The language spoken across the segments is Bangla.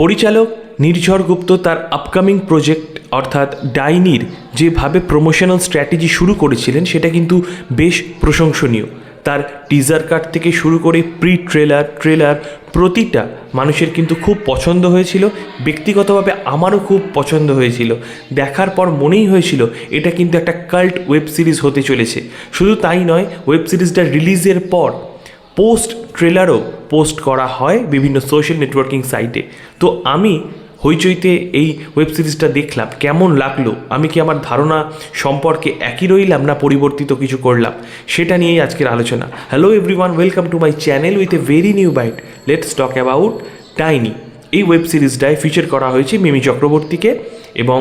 পরিচালক নির্ঝর গুপ্ত তার আপকামিং প্রজেক্ট অর্থাৎ ডাইনির যেভাবে প্রমোশনাল স্ট্র্যাটেজি শুরু করেছিলেন, সেটা কিন্তু বেশ প্রশংসনীয়। তার টিজার কাট থেকে শুরু করে প্রি ট্রেলার ট্রেলার প্রতিটা মানুষের কিন্তু খুব পছন্দ হয়েছিল। ব্যক্তিগতভাবে আমারও খুব পছন্দ হয়েছিল। দেখার পর মনেই হয়েছিল, এটা কিন্তু একটা কাল্ট ওয়েব সিরিজ হতে চলেছে। শুধু তাই নয় ওয়েব সিরিজটা রিলিজের পর পোস্ট ট্রেলারও পোস্ট করা হয় বিভিন্ন সোশ্যাল নেটওয়ার্কিং সাইটে তো আমি হইচইতে এই ওয়েব সিরিজটা দেখলাম, কেমন লাগল? আমি কি আমার ধারণা সম্পর্কে একই রইলাম না পরিবর্তিত কিছু করলাম? সেটা নিয়েই আজকের আলোচনা। Hello everyone welcome to my channel with a very new bite let's talk about tiny এই ওয়েব সিরিজটায় ফিচার করা হয়েছে মিমি চক্রবর্তীকে। এবং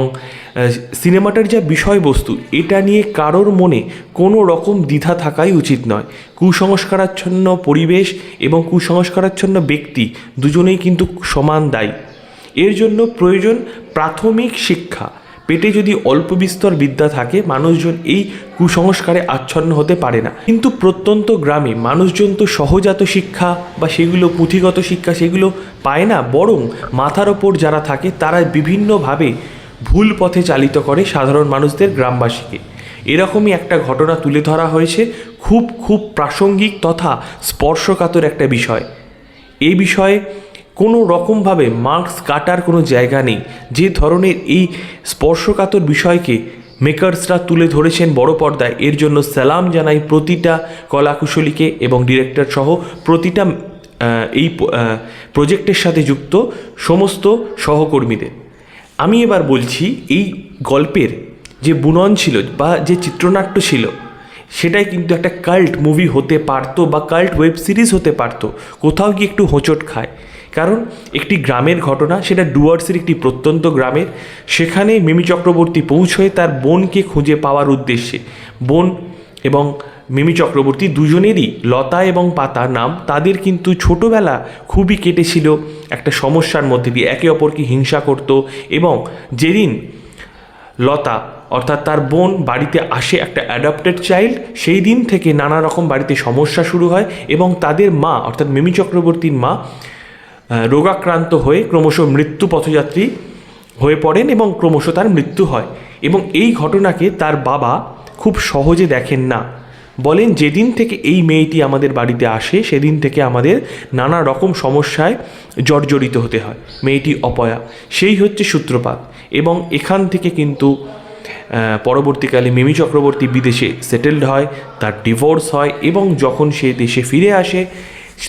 সিনেমাটার যা বিষয়বস্তু, এটা নিয়ে কারোর মনে কোনো রকম দ্বিধা থাকাই উচিত নয়। কুসংস্কারাচ্ছন্ন পরিবেশ এবং কুসংস্কারাচ্ছন্ন ব্যক্তি দুজনেই কিন্তু সমান দায়ী। এর জন্য প্রয়োজন প্রাথমিক শিক্ষা। পেটে যদি অল্প বিস্তর বিদ্যা থাকে, মানুষজন এই কুসংস্কারে আচ্ছন্ন হতে পারে না। কিন্তু প্রত্যন্ত গ্রামে মানুষজন তো সহজাত শিক্ষা বা সেগুলো পুঁথিগত শিক্ষা সেগুলো পায় না, বরং মাথার ওপর যারা থাকে, তারা বিভিন্নভাবে ভুল পথে চালিত করে সাধারণ মানুষদের গ্রামবাসীকে। এরকমই একটা ঘটনা তুলে ধরা হয়েছে খুব খুব প্রাসঙ্গিক তথা স্পর্শকাতর একটা বিষয়। এই বিষয়ে কোনো রকমভাবে মার্কস কাটার কোনো জায়গা নেই। যে ধরনের এই স্পর্শকাতর বিষয়কে মেকার্সরা তুলে ধরেছেন বড় পর্দায়, এর জন্য সালাম জানাই প্রতিটা কলাকুশলীকে এবং ডিরেক্টর সহ প্রতিটা এই প্রজেক্টের সাথে যুক্ত সমস্ত সহকর্মীদের। আমি এবার বলছি, এই গল্পের যে বুনন ছিল বা যে চিত্রনাট্য ছিল, সেটাই কিন্তু একটা কাল্ট মুভি হতে পারতো বা কাল্ট ওয়েব সিরিজ হতে পারতো। কোথাও গিয়ে একটু হোঁচট খায়। কারণ একটি গ্রামের ঘটনা, সেটা ডুয়ার্সের একটি প্রত্যন্ত গ্রামের। সেখানে মিমি চক্রবর্তী পৌঁছয় তার বোনকে খুঁজে পাওয়ার উদ্দেশ্যে, বোন এবং মিমি চক্রবর্তী দুজনেরই লতা এবং পাতা নাম। তাদের কিন্তু ছোটোবেলা খুবই কেটেছিল। একটা সমস্যার মধ্যে দিয়ে একে অপরকে হিংসা করত এবং যেদিন লতা, অর্থাৎ তার বোন বাড়িতে আসে একটা অ্যাডাপ্টেড চাইল্ড সেই দিন থেকে নানা রকম বাড়িতে সমস্যা শুরু হয় এবং তাদের মা, অর্থাৎ মিমি চক্রবর্তীর মা রোগাক্রান্ত হয়ে ক্রমশ মৃত্যু পথযাত্রী হয়ে পড়েন এবং ক্রমশ তার মৃত্যু হয়। এবং এই ঘটনাকে তার বাবা খুব সহজে দেখেন না। বলেন, যেদিন থেকে এই মেয়েটি আমাদের বাড়িতে আসে, সেদিন থেকে আমাদের নানা রকম সমস্যায় জর্জরিত হতে হয়। মেয়েটি অপয়া, সেই হচ্ছে সূত্রপাত। এবং এখান থেকে কিন্তু পরবর্তীকালে মিমি চক্রবর্তী বিদেশে সেটেলড হয়, তার ডিভোর্স হয় এবং যখন সে দেশে ফিরে আসে,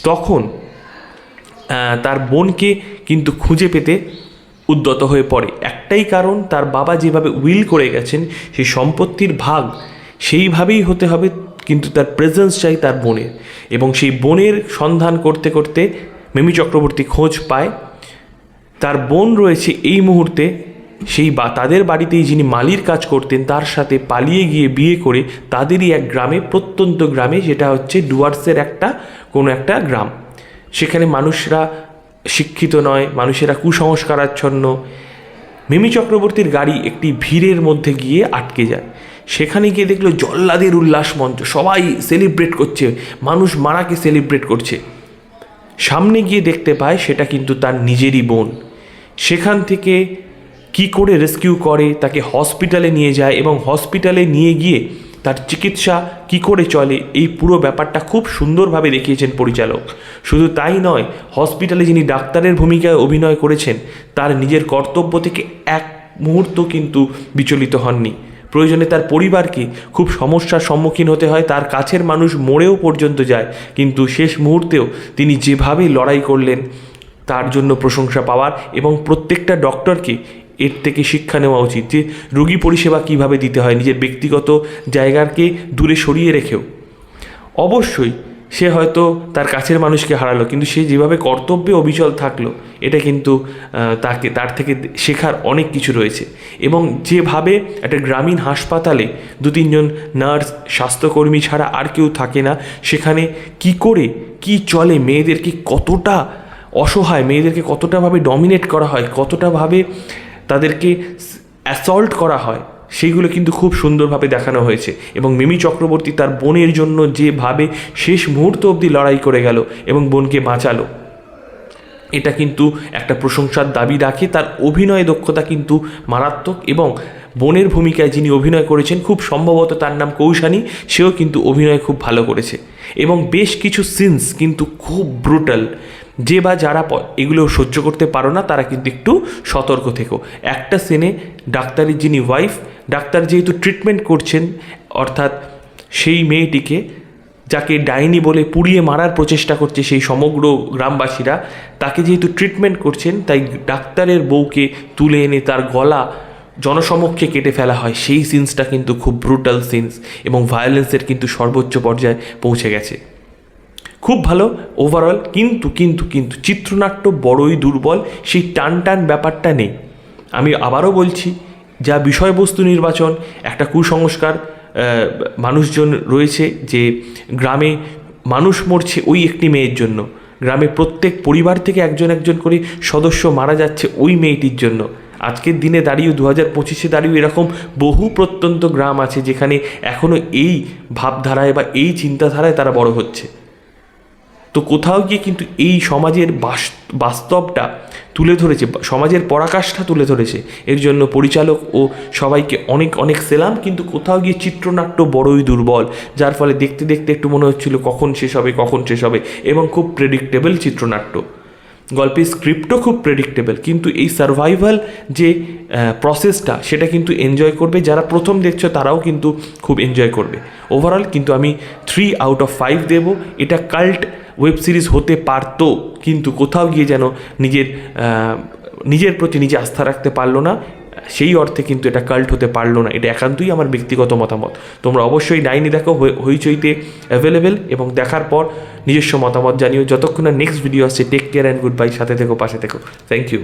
তখন তার বোনকে কিন্তু খুঁজে পেতে উদ্যত হয়ে পড়ে। একটাই কারণ, তার বাবা যেভাবে উইল করে গেছেন, সেই সম্পত্তির ভাগ সেইভাবেই হতে হবে কিন্তু তার প্রেজেন্স চাই তার বোনের। এবং সেই বোনের সন্ধান করতে করতে মিমি চক্রবর্তী খোঁজ পায়। তার বোন রয়েছে এই মুহূর্তে, সেই বা, তাদের বাড়িতেই যিনি মালির কাজ করতেন, তার সাথে পালিয়ে গিয়ে বিয়ে করে তাদেরই এক গ্রামে, প্রত্যন্ত গ্রামে, যেটা হচ্ছে ডুয়ার্সের একটা, কোনো একটা গ্রাম। সেখানে মানুষরা শিক্ষিত নয়, মানুষেরা কুসংস্কারাচ্ছন্ন। মিমি চক্রবর্তীর গাড়ি একটি ভিড়ের মধ্যে গিয়ে আটকে যায়। সেখানে গিয়ে দেখল জল্লাদের উল্লাস মঞ্চ, সবাই সেলিব্রেট করছে, মানুষ মারাকে সেলিব্রেট করছে। সামনে গিয়ে দেখতে পায় সেটা কিন্তু তার নিজেরই বোন। সেখান থেকে কি করে রেস্কিউ করে, তাকে হসপিটালে নিয়ে যায় এবং হসপিটালে নিয়ে গিয়ে তার চিকিৎসা কি করে চলে, এই পুরো ব্যাপারটা খুব সুন্দরভাবে দেখিয়েছেন পরিচালক। শুধু তাই নয় হসপিটালে যিনি ডাক্তারের ভূমিকায় অভিনয় করেছেন, তার নিজের কর্তব্য থেকে এক মুহূর্ত কিন্তু বিচলিত হননি। প্রয়োজনে তার পরিবারকে খুব সমস্যার সম্মুখীন হতে হয়, তার কাছের মানুষ মরেও পর্যন্ত যায়, কিন্তু শেষ মুহূর্তেও তিনি যেভাবে লড়াই করলেন, তার জন্য প্রশংসা পাওয়ার এবং প্রত্যেকটা ডক্টরকে এর থেকে শিক্ষা নেওয়া উচিত যে রোগী পরিষেবা কীভাবে দিতে হয়, নিজের ব্যক্তিগত জায়গাকে দূরে সরিয়ে রেখেও। অবশ্যই সে হয়তো তার কাছের মানুষকে হারালো, কিন্তু সে যেভাবে কর্তব্যে অবিচল থাকল, এটা কিন্তু তাকে, তার থেকে শেখার অনেক কিছু রয়েছে। এবং যেভাবে একটা গ্রামীণ হাসপাতালে দু তিনজন নার্স, স্বাস্থ্যকর্মী ছাড়া আর কেউ থাকে না, সেখানে কি করে, কি চলে মেয়েদেরকে, কতটা অসহায়, মেয়েদেরকে কতটাভাবে ডমিনেট করা হয় কতটাভাবে তাদেরকে অ্যাসল্ট করা হয় সেইগুলো কিন্তু খুব সুন্দরভাবে দেখানো হয়েছে। এবং মিমি চক্রবর্তী তার বোনের জন্য যেভাবে শেষ মুহূর্ত অবধি লড়াই করে গেল এবং বোনকে বাঁচালো, এটা কিন্তু একটা প্রশংসার দাবি রাখে। তার অভিনয় দক্ষতা কিন্তু মারাত্মক এবং বোনের ভূমিকায় যিনি অভিনয় করেছেন, খুব সম্ভবত তার নাম কৌশানী, সেও কিন্তু অভিনয় খুব ভালো করেছে। এবং বেশ কিছু সিনস কিন্তু খুব ব্রুটাল যে বা যারা এগুলো সহ্য করতে পারো না, তারা কিন্তু একটু সতর্ক থেকো। একটা সিনে ডাক্তারের যিনি ওয়াইফ ডাক্তার যেহেতু ট্রিটমেন্ট করছেন, অর্থাৎ সেই মেয়েটিকে, যাকে ডাইনি বলে পুড়িয়ে মারার প্রচেষ্টা করছে সেই সমগ্র গ্রামবাসীরা, তাকে যেহেতু ট্রিটমেন্ট করছেন, তাই ডাক্তারের বউকে তুলে এনে তার গলা জনসমক্ষে কেটে ফেলা হয়। সেই সিনসটা কিন্তু খুব ব্রুটাল সিনস এবং ভায়োলেন্সের কিন্তু সর্বোচ্চ পর্যায়ে পৌঁছে গেছে। খুব ভালো ওভারঅল কিন্তু কিন্তু কিন্তু চিত্রনাট্য বড়ই দুর্বল, সেই টান টান ব্যাপারটা নেই। আমি আবারও বলছি, যা বিষয়বস্তু নির্বাচন, একটা কুসংস্কার মানুষজন রয়েছে যে গ্রামে মানুষ মরছে ওই একটি মেয়ের জন্য। গ্রামে প্রত্যেক পরিবার থেকে একজন একজন করে সদস্য মারা যাচ্ছে ওই মেয়েটির জন্য। আজকের দিনে দাঁড়িয়ে দু হাজার পঁচিশে দাঁড়িয়ে এরকম বহু প্রত্যন্ত গ্রাম আছে যেখানে এখনও এই ভাবধারায় বা এই চিন্তাধারায় তারা বড় হচ্ছে। তো কোথাও গিয়ে কিন্তু এই সমাজের বাস- বাস্তবটা তুলে ধরেছে, সমাজের পরাকাষ্ঠা তুলে ধরেছে। এর জন্য পরিচালক ও সবাইকে অনেক অনেক সেলাম, কিন্তু কোথাও গিয়ে চিত্রনাট্য বড়ই দুর্বল, যার ফলে দেখতে দেখতে একটু মনে হচ্ছিল কখন শেষ হবে, কখন শেষ হবে, এবং খুব প্রেডিক্টেবল চিত্রনাট্য। গল্পের স্ক্রিপ্টও খুব প্রেডিক্টেবল কিন্তু এই সার্ভাইভাল যে প্রসেসটা সেটা কিন্তু এনজয় করবে। যারা প্রথম দেখছ, তারাও কিন্তু খুব এনজয় করবে। ওভারঅল কিন্তু আমি থ্রি আউট অফ ফাইভ দেবো। এটা কাল্ট ওয়েব সিরিজ হতে পারত, কিন্তু কোথাও গিয়ে যেন নিজের নিজের প্রতি নিজে আস্থা রাখতে পারল না, সেই অর্থে কিন্তু এটা কাল্ট হতে পারল না। এটা একান্তই আমার ব্যক্তিগত মতামত। তোমরা অবশ্যই নাইনি দেখো, হই- হইচইতে অ্যাভেলেবেল এবং দেখার পর নিজস্ব মতামত জানিও। যতক্ষণ না নেক্সট ভিডিও আসছে take care and good bye সাথে থেকো, পাশে থেকো। Thank you